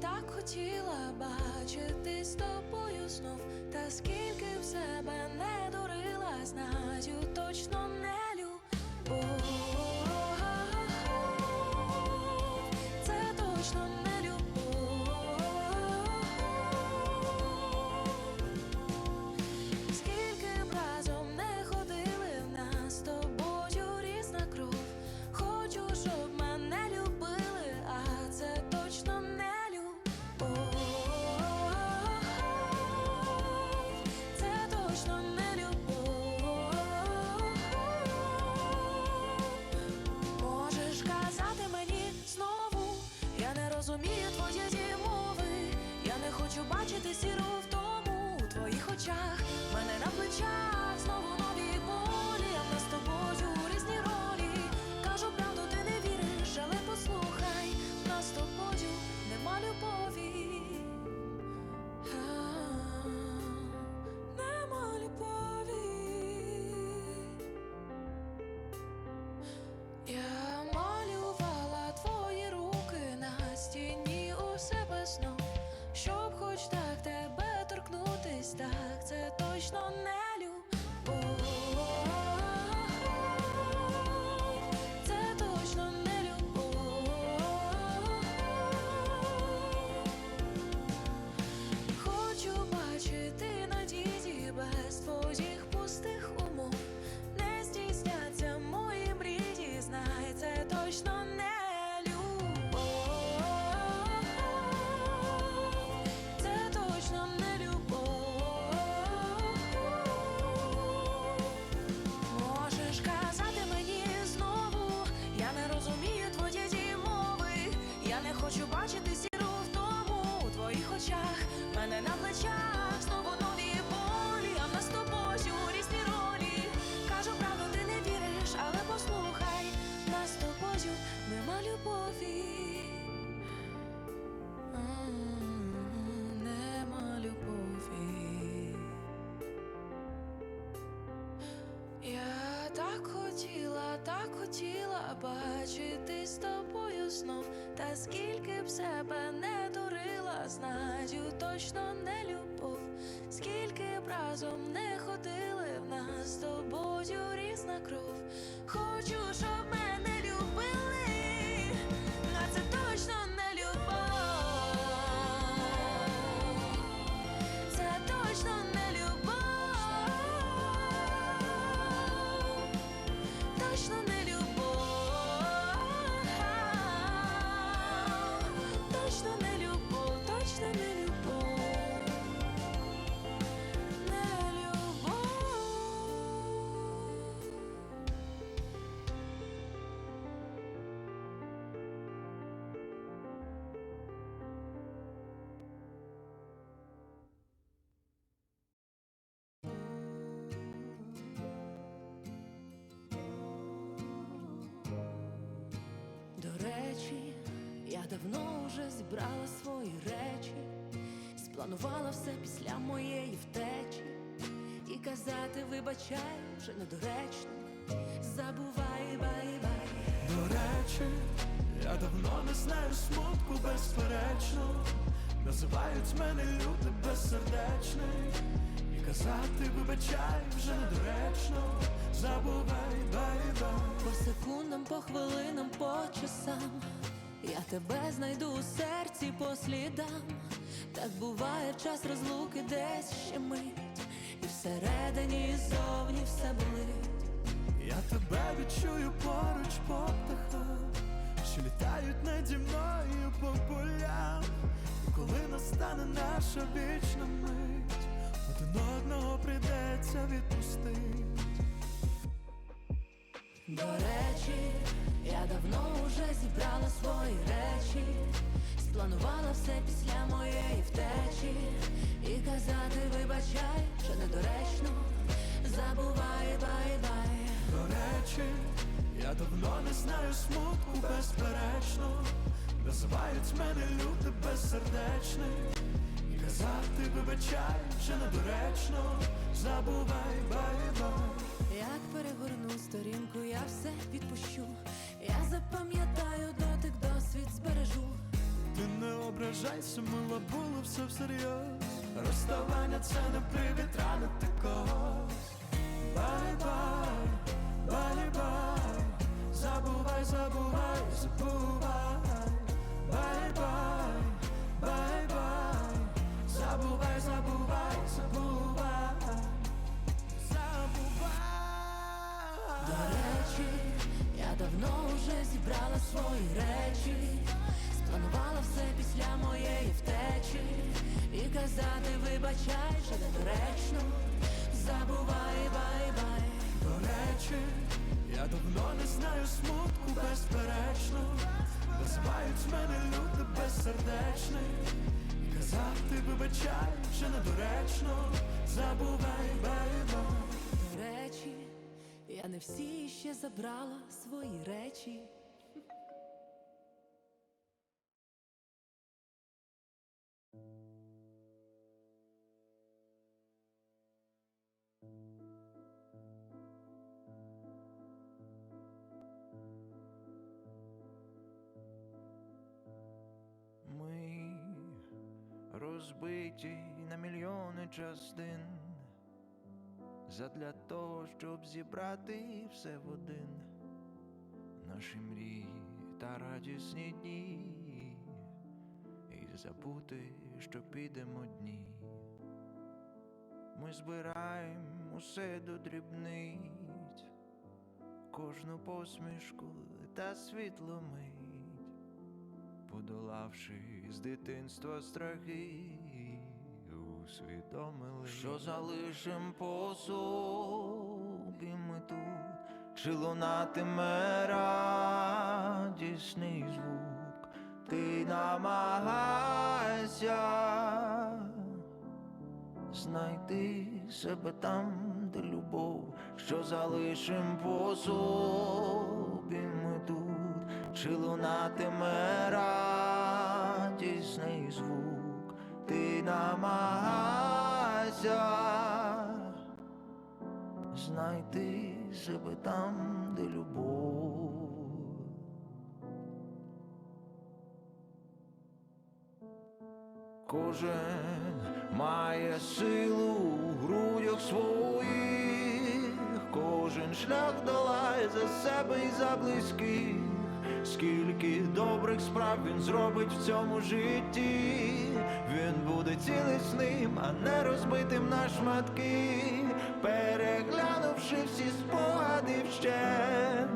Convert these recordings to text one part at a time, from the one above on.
так хотіла бачити з тобою знов, та скільки в себе не дурила, знаю, точно не б себе не дурила, знаю, точно не любов, скільки б разом не ходили в нас з тобою різна кров. Хочу, щоб мене любили, а це точно не я давно вже зібрала свої речі, спланувала все після моєї втечі, і казати вибачай вже недоречно, забувай бай-бай. До речі, я давно не знаю смутку безперечно. Називають мене люди безсердечний. І казати вибачай вже недоречно. Забувай, бай-бай По секундам, по хвилинам, по часам тебе знайду у серці по слідам. Так буває час розлуки десь ще мить, і всередині, і зовні все болить. Я тебе відчую поруч по птахам Що літають наді мною по полям І коли настане наша вічна мить Один одного прийдеться відпустить До речі, я давно уже зібрала свої речі, спланувала все після моєї втечі, і казати вибачай, вже недоречно, забувай бай-бай. До речі, я давно не знаю смутку безперечно. Називають мене люди безсердечний І казати вибачай вже недоречно Забувай, бай-бай сторінку, я все відпущу. Я запам'ятаю дотик, досвід збережу. Ти не ображайся, мила було все всерйоз Розставання це не привід ранити когось Бай-бай, бай-бай давно вже зібрала свої речі, спланувала все після моєї втечі, і казати вибачай, що недоречно, забувай, бай-бай. До речі, я давно не знаю смутку безперечно. Називають мене люди безсердечний. І казати вибачай, вже недоречно. Забувай, бай-бай До речі, я не всі ще забрала свої речі. Ми розбиті на мільйони частин Задля того, щоб зібрати все в один. Наші мрії та радісні дні. І забути, що підемо дні. Ми збираємо усе до дрібниць. Кожну посмішку та світло мить. Подолавши з дитинства страхи, усвідомили, що залишим по собі ми тут, чи лунатиме радісний звук, ти намагайся знайти себе там, де любов, що залишим по собі ми тут, чи лунатиме радісний звук, ти намагайся. Знайти себе там, де любов. Кожен має силу у грудях своїх, кожен шлях долає за себе і за близьких, скільки добрих справ він зробить в цьому житті, він буде цілісним, а не розбитим на шматки, переглянувши всі спогади вщент,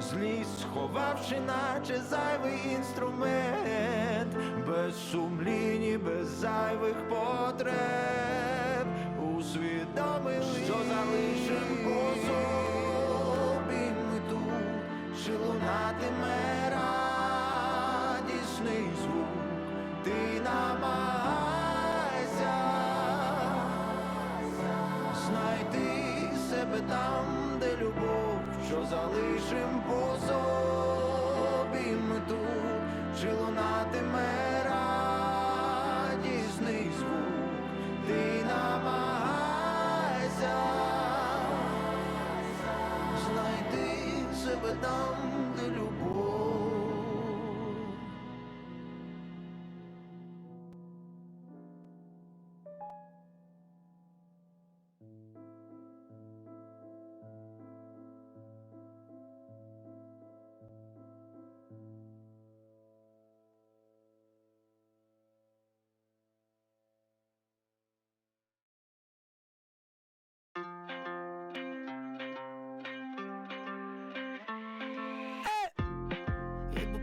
злість сховавши, наче зайвий інструмент, без сумлінь, без зайвих потреб, усвідомили, що залишим чи лунатиме радісний звук, ти намагайся. Знайти себе там, де любов, що залишим по собі ми тут, чи лунатиме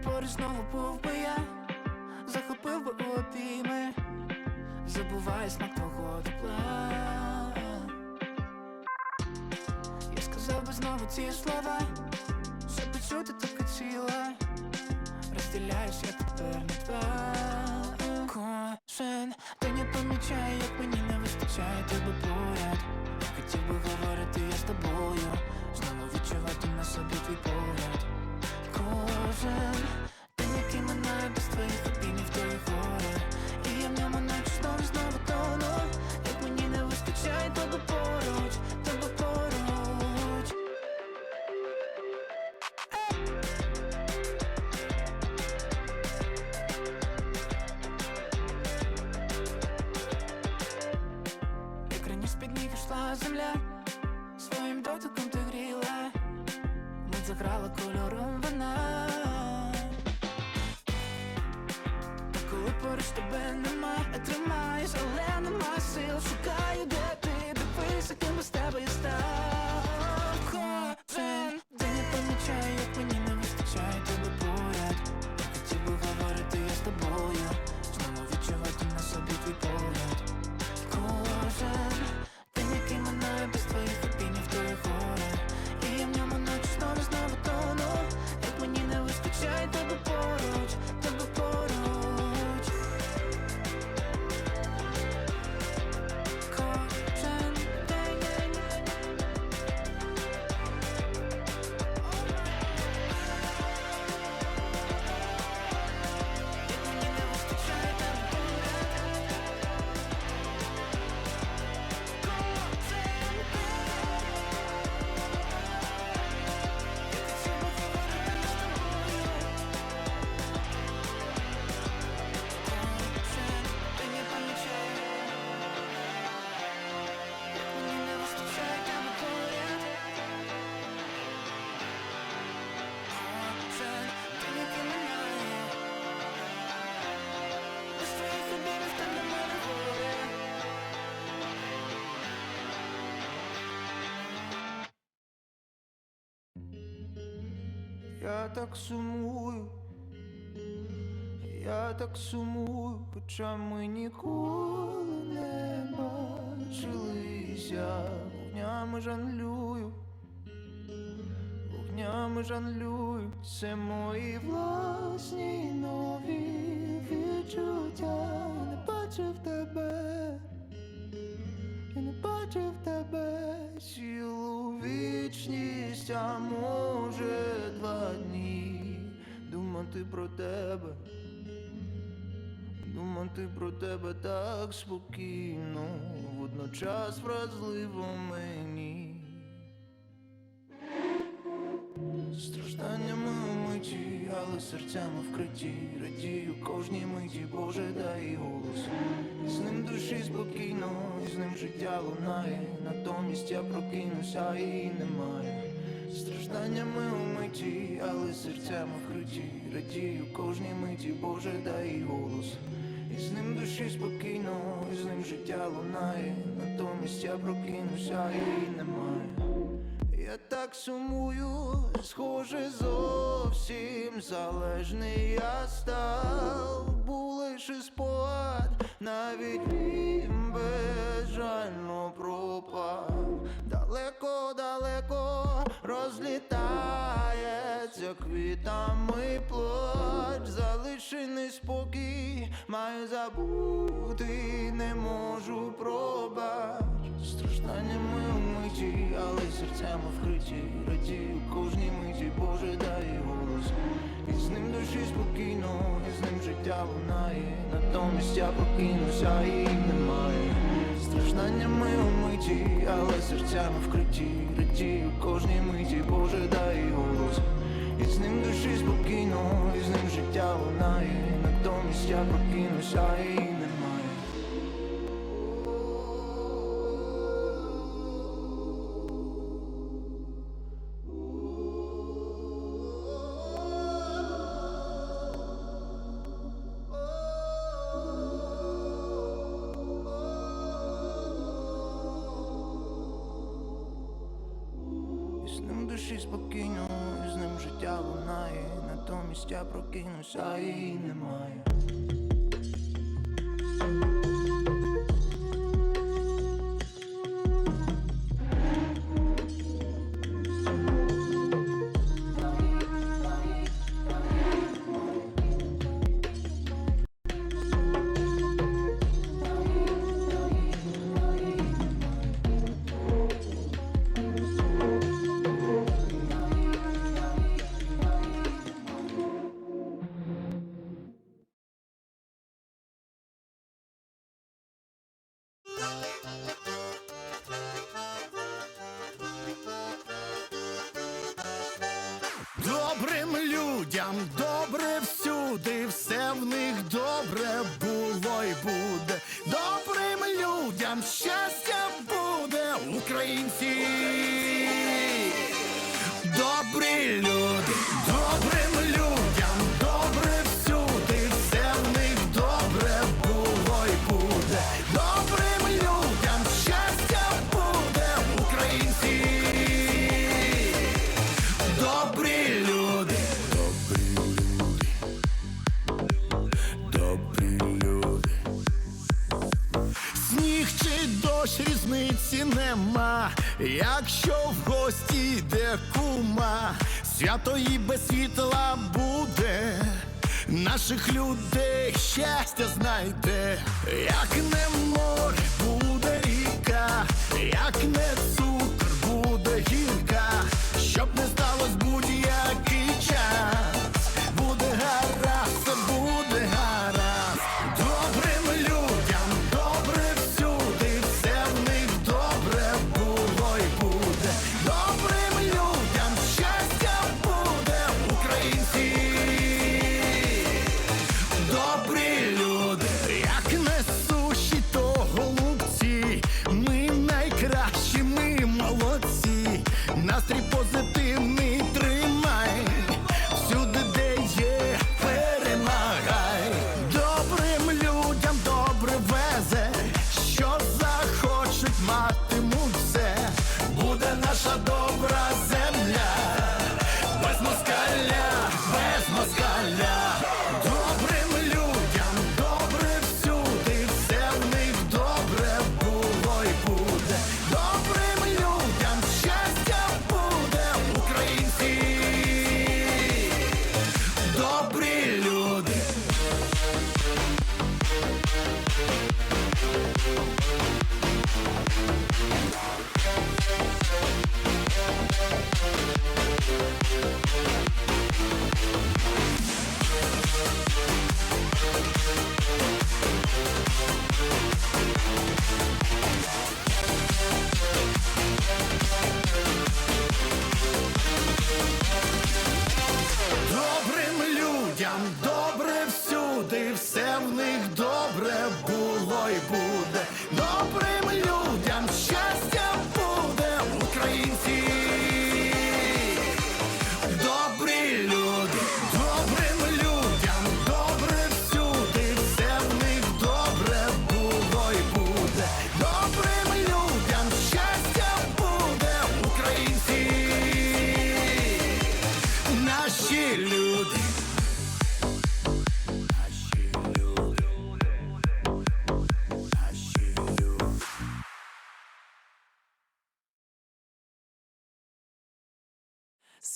поруч знову був би я, захопив би у обійми, забуваю смак твого тепла. Я сказав би знову ці слова, щоб почути таке ціле, розділяєш я тепер не два. Кожен день я помічаю, як мені не вистачає тебе поряд. Я хотів би говорити я з тобою, знову відчувати на собі твій погляд кожен Ти який минає без твоїх обіймів, то і горе. І я в ньому наче знову знову тону. Як мені не вистачає тебе поруч, тебе поруч. Як раніше під ніг йшла земля. Я так сумую, я так сумую, хоча ми ніколи не бачилися, вогнями жанлюю, вогнями жанлюю, це мої власні нові відчуття. Я не бачив тебе, я не бачив тебе. Цілу вічність, а може думати про тебе, думати про тебе так спокійно, водночас вразливо мені. Стражданнями умиті, але серцями вкриті, радію кожній миті, Боже, дай голос. І з ним душі спокійно, і з ним життя лунає, натомість я прокинуся, її немає. Стражданнями умиті, але серцями вкриті, радію кожній миті, Боже, дай голос. І з ним душі спокійно, і з ним життя лунає, натомість я прокинуся, а її немає. Я так сумую, схоже, зовсім залежний я став, був лише спогад, навіть розлітається квітами плач, залишений спокій, маю забути, не можу пробач. Стражданнями умиті, але серцями вкриті, радію кожній миті, Боже, дай голос. І з ним душі спокійно, і з ним життя лунає, натомість я прокинуся, і немає. Стражданнями умиті, але серцями вкриті, радію кожній миті, Боже, дай голос. І з ним душі спокійно, і з ним життя лунає, натомість я прокинуся. І натомість я прокинуся, а її немає. Різниці нема, якщо в гості йде кума, свято і без світла буде, наших людей щастя знайде, як не море буде ріка, як не цукор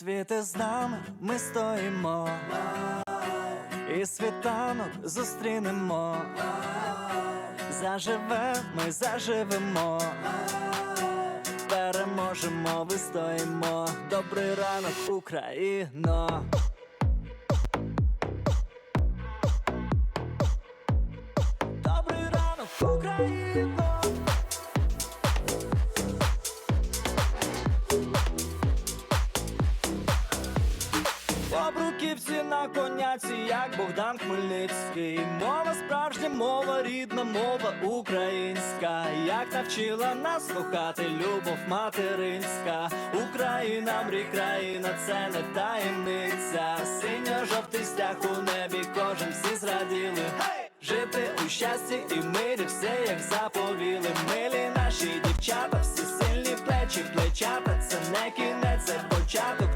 Світи з нами ми стоїмо, і світанок зустрінемо. Заживемо, ми заживемо, переможемо, вистоїмо. Добрий ранок, Україно. На як Богдан Хмельницький. Мова справжня, мова рідна, мова українська. Як навчила нас слухати любов материнська. Україна, мрій країна, це не таємниця. Синьо-жовтий стяг у небі, кожен всі зраділи. Жити у щасті і мирі, все як заповіли. Милі наші дівчата, всі сильні плечі, плечата. Це не кінець, це початок,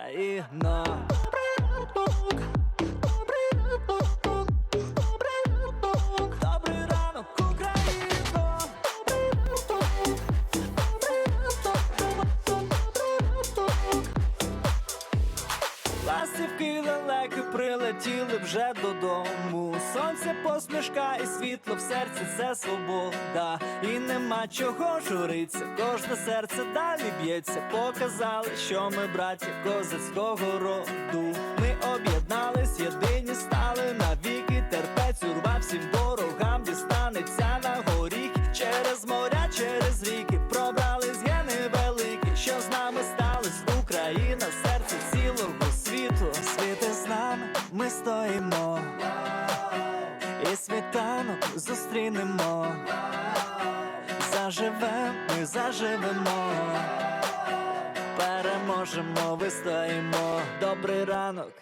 Україна. Ластівки лелеки прилетіли вже додому. Сонце посмішка і світло в серці це свобода. І нема чого журиться, кожне серце далі б'ється. Показали, що ми браття козацького роду. Ми об'єднались, єдині стали навіки. Терпець урва всім ворогам світанок зустрінемо. Заживемо, ми заживемо. Переможемо, вистоїмо. Добрий ранок,